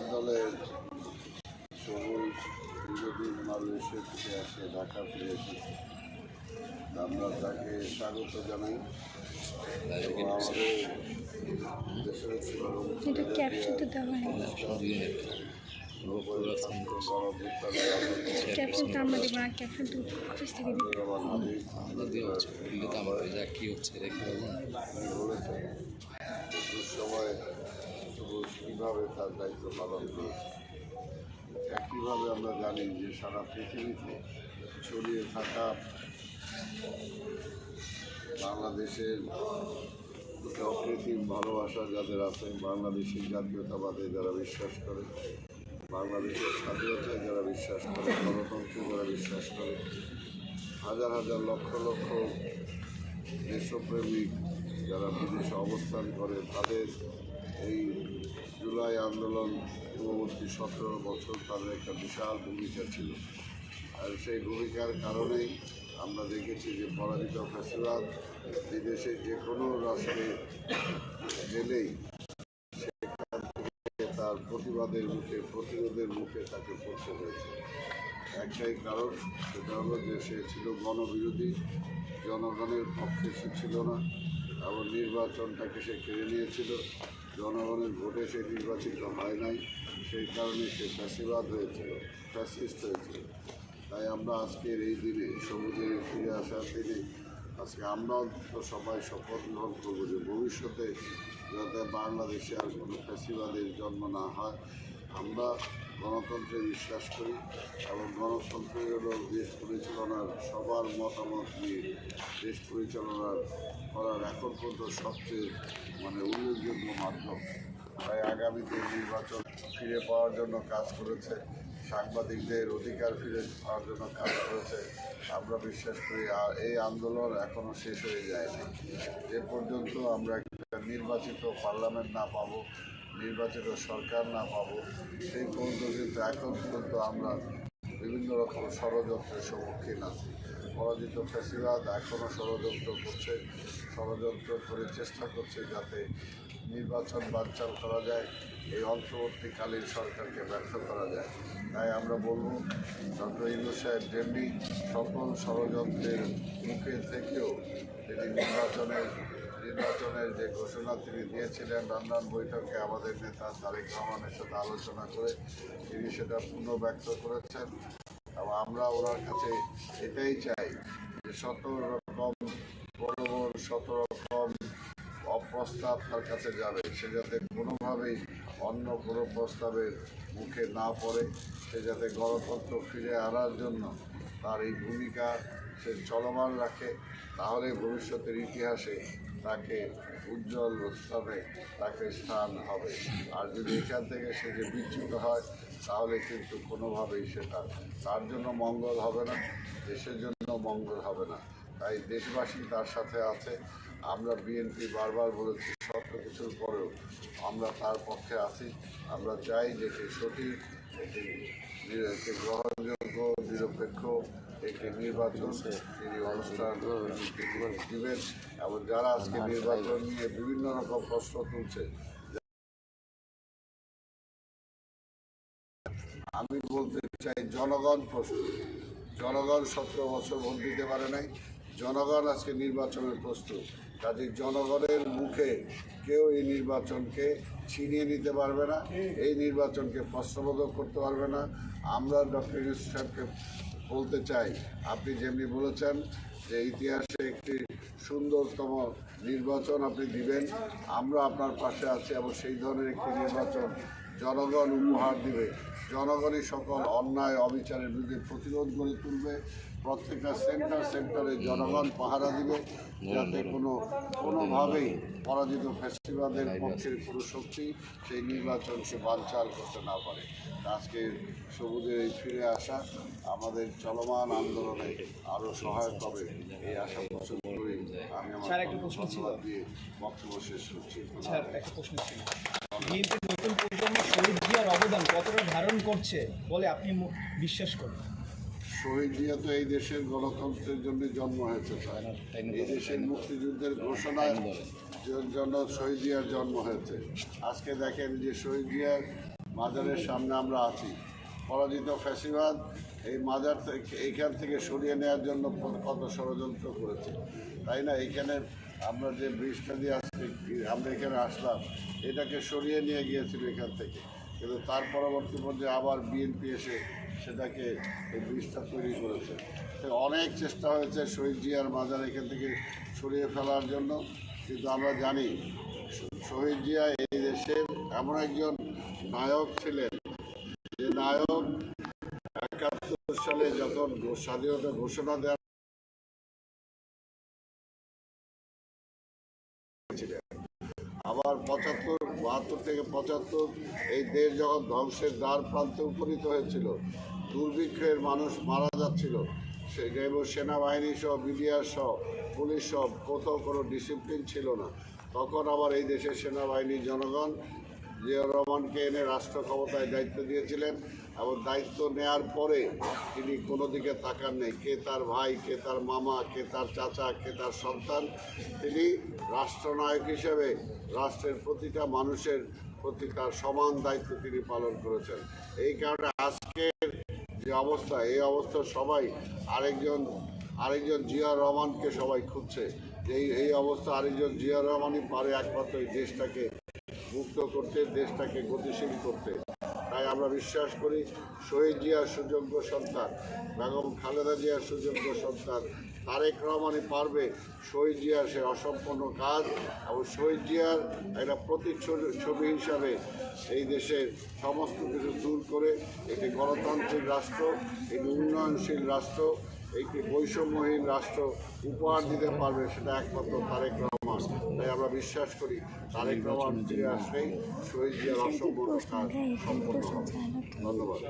আমার দলের সবুজ দীর্ঘদিন মালয়েশিয়া থেকে আসে ঢাকা ফিরে এসেছে আমরা তাকে স্বাগত জানাই। এবং আমাদের দেশের কী হচ্ছে রেখে সবুজ কীভাবে তার দায়িত্ব পালন করেছে একইভাবে আমরা জানি যে সারা পৃথিবীতে ছড়িয়ে থাকা বাংলাদেশের অকৃত্রিম ভালোবাসা যাদের আছে, বাংলাদেশের জাতীয়তাবাদে যারা বিশ্বাস করে, বাংলাদেশের স্বাধীনতায় যারা বিশ্বাস করে, গণতন্ত্রে যারা বিশ্বাস করে, হাজার হাজার লক্ষ লক্ষ দেশপ্রেমিক যারা বিদেশে অবস্থান করে, তাদের এই জুলাই আন্দোলন পূর্ববর্তী সতেরো বছর তাদের একটা বিশাল ভূমিকা ছিল। আর সেই ভূমিকার কারণেই আমরা দেখেছি যে পরাজিত ফেসিবাদ বিদেশে যে কোনো রাষ্ট্রে গেলেই তার প্রতিবাদের মুখে, প্রতিরোধের মুখে তাকে পড়তে হয়েছে। একটাই কারণ, সেটা হলো যে সে ছিল গণবিরোধী, জনগণের পক্ষে সে ছিল না এবং নির্বাচনটাকে সে কেড়ে নিয়েছিল। জনগণের ভোটে সে নির্বাচিত হয় নাই, সেই কারণে সে ফ্যাসিবাদ হয়েছিল, ফ্যাসিস্ট হয়েছিল। তাই আমরা আজকের এই দিনে সবুজের ফিরে আসার দিনে, আজকে আমরাও তো সবাই শপথ গ্রহণ করব যে ভবিষ্যতে যাতে বাংলাদেশে আর কোনো ফ্যাসিবাদের জন্ম না হয়। আমরা গণতন্ত্রে বিশ্বাস করি এবং গণতন্ত্রই হলো দেশ পরিচালনার সবার মতামত নিয়ে দেশ পরিচালনার করার এখন পর্যন্ত সবচেয়ে মানে উল্লেখযোগ্য মাধ্যম। তাই আগামীতে নির্বাচন ফিরে পাওয়ার জন্য কাজ করেছে, সাংবাদিকদের অধিকার ফিরে পাওয়ার জন্য কাজ করেছে। আমরা বিশ্বাস করি আর এই আন্দোলন এখনও শেষ হয়ে যায়নি। এ পর্যন্ত আমরা একটা নির্বাচিত পার্লামেন্ট না পাবো নির্বাচিত সরকার না পাবো, সেই পর্যন্ত কিন্তু এখন পর্যন্ত আমরা বিভিন্ন রকম ষড়যন্ত্রের সম্মুখীন আছি। পরাজিত ফ্যাসিবাদ এখনও ষড়যন্ত্র করছে, ষড়যন্ত্র করে চেষ্টা করছে যাতে নির্বাচন বানচাল করা যায়, এই অন্তর্বর্তীকালীন সরকারকে ব্যর্থ করা যায়। তাই আমরা বলব, ডক্টর ইন্দু সাহেব যেমনি সকল ষড়যন্ত্রের মুখে থেকেও তিনি নির্বাচনের নির্বাচনের যে ঘোষণা তিনি দিয়েছিলেন লন্ডন বৈঠকে আমাদের নেতা তারেক রহমানের সাথে আলোচনা করে তিনি সেটা পুনঃব্যক্ত করেছেন। এবং আমরা ওনার কাছে এটাই চাই যে শত রকম প্রলোভন শত রকম অপ্রস্তাব তার কাছে যাবে। সে যাতে কোনোভাবেই অন্য কোনো প্রস্তাবের মুখে না পড়ে, সে যাতে গণতন্ত্র ফিরে আনার জন্য তার এই ভূমিকা সে চলমান রাখে, তাহলে ভবিষ্যতের ইতিহাসে তাকে উজ্জ্বল স্থানে তাকে স্থান হবে। আর যদি এখান থেকে সে যে বিচ্যুত হয়, তাহলে কিন্তু কোনোভাবেই সেটা তার জন্য মঙ্গল হবে না, দেশের জন্য মঙ্গল হবে না। তাই দেশবাসী তার সাথে আছে। আমরা বিএনপি বারবার বলেছি সত্য কিছুর পরেও আমরা তার পক্ষে আছি। আমরা চাই যে একটি সঠিক একটি গ্রহণযোগ্য, নিরপেক্ষ একটি নির্বাচন তিনি অনুষ্ঠান দিবেন এবং যারা আজকে নির্বাচন নিয়ে বিভিন্ন রকম প্রশ্ন তুলছে, আমি বলতে চাই জনগণ প্রস্তুত জনগণ সতেরো বছর ভোট দিতে পারে নাই। জনগণ আজকে নির্বাচনের প্রস্তুত। কাজে জনগণের মুখে কেউ এই নির্বাচনকে ছিনিয়ে নিতে পারবে না, এই নির্বাচনকে প্রশ্নবোধক করতে পারবে না। আমরা ডক্টর ইউসুফ সাহেবকে বলতে চাই, আপনি যেমনি বলেছেন যে ইতিহাসে একটি সুন্দরতম নির্বাচন আপনি দিবেন, আমরা আপনার পাশে আছি এবং সেই ধরনের একটি নির্বাচন জনগণ উপহার দিবে। জনগণই সকল অন্যায়, অবিচারের বিরুদ্ধে প্রতিরোধ গড়ে তুলবে। প্রত্যেকটা সেন্টার সেন্টারে জনগণ পাহারা দিবে যাতে কোনো কোনোভাবেই পরাজিত ফেস্টিভালের পক্ষের কোনো শক্তি সেই নির্বাচনকে বানচাল করতে না পারে। আজকে সবুজের এই ফিরে আসা আমাদের চলমান আন্দোলনে আরও সহায়ক হবে এই আশা পোষণ করি আমি আমার দিয়ে বক্তব্য শেষ করছি। নতুন প্রজন্ম শহীদ জিয়ার অবদান কতটা ধারণ করছে বলে আপনি বিশ্বাস করেন? শহীদ জিয়া তো এই দেশের গণতন্ত্রের জন্য জন্ম হয়েছে এই দেশের মুক্তিযুদ্ধের ঘোষণার জ- জন্য শহীদ জিয়ার জন্ম হয়েছে। আজকে দেখেন যে শহীদ জিয়ার মাজারের সামনে আমরা আছি। পরাজিত ফ্যাসিবাদ এই মাজার থেকে এইখান থেকে সরিয়ে নেওয়ার জন্য কত ষড়যন্ত্র করেছে। তাই না? এইখানে আমরা যে ব্রিজটা দিয়ে আসছি আমরা এখানে আসলাম এটাকে সরিয়ে নিয়ে গিয়েছিল এখান থেকে। কিন্তু তার পরবর্তী পর্যায়ে আবার বিএনপি এসে সেটাকে এই ব্রিজটা তৈরি করেছে। অনেক চেষ্টা হয়েছে শহীদ জিয়ার মাজার এখান থেকে সরিয়ে ফেলার জন্য। কিন্তু আমরা জানি শহীদ জিয়া এই দেশের এমন একজন নায়ক ছিলেন যে নায়ক একাত্তর সালে যখন স্বাধীনতা ঘোষণা দেওয়া আবার পঁচাত্তর, বাহাত্তর থেকে পঁচাত্তর, এই দেশ যখন ধ্বংসের দ্বার প্রান্তে উপনীত হয়েছিল, দুর্ভিক্ষের মানুষ মারা যাচ্ছিল। সে এবং সেনাবাহিনী সহ বিডিআর সহ, পুলিশ সহ, কোথাও কোনো ডিসিপ্লিন ছিল না। তখন আবার এই দেশের সেনাবাহিনীর জনগণ জিয়াউর রহমানকে এনে রাষ্ট্র ক্ষমতায় দায়িত্ব দিয়েছিলেন এবং দায়িত্ব নেয়ার পরে তিনি কোনো দিকে তাকান নেই। কে তার ভাই, কে তার মামা, কে তার চাচা, কে তার সন্তান, তিনি রাষ্ট্রনায়ক হিসেবে রাষ্ট্রের প্রতিটা মানুষের প্রতি তার সমান দায়িত্ব তিনি পালন করেছেন। এই কারণে আজকের যে অবস্থা, এই অবস্থা সবাই আরেকজন আরেকজন জিয়া রহমানকে সবাই খুঁজছে। এই এই অবস্থা আরেকজন জিয়া রহমানই পারে একমাত্র এই দেশটাকে মুক্ত করতে, দেশটাকে গতিশীল করতে। তাই আমরা বিশ্বাস করি, শহীদ জিয়ার সুযোগ্য সন্তান, বেগম খালেদা জিয়ার সুযোগ্য সন্তান, তারেক রহমানই পারবে শহীদ জিয়ার সে অসম্পন্ন কাজ এবং শহীদ জিয়ার একটা প্রতিচ্ছবি হিসাবে এই দেশের সমস্ত কিছু দূর করে একটি গণতান্ত্রিক রাষ্ট্র একটি উন্নয়নশীল রাষ্ট্র একটি বৈষম্যহীন রাষ্ট্র উপহার দিতে পারবে সেটা একমাত্র তারেক তাই আমরা বিশ্বাস করি তারেক রহমান ফিরে আসলেই শহীদ জিয়ার অসম্পূর্ণ কাজ সম্পন্ন হবে। ধন্যবাদ।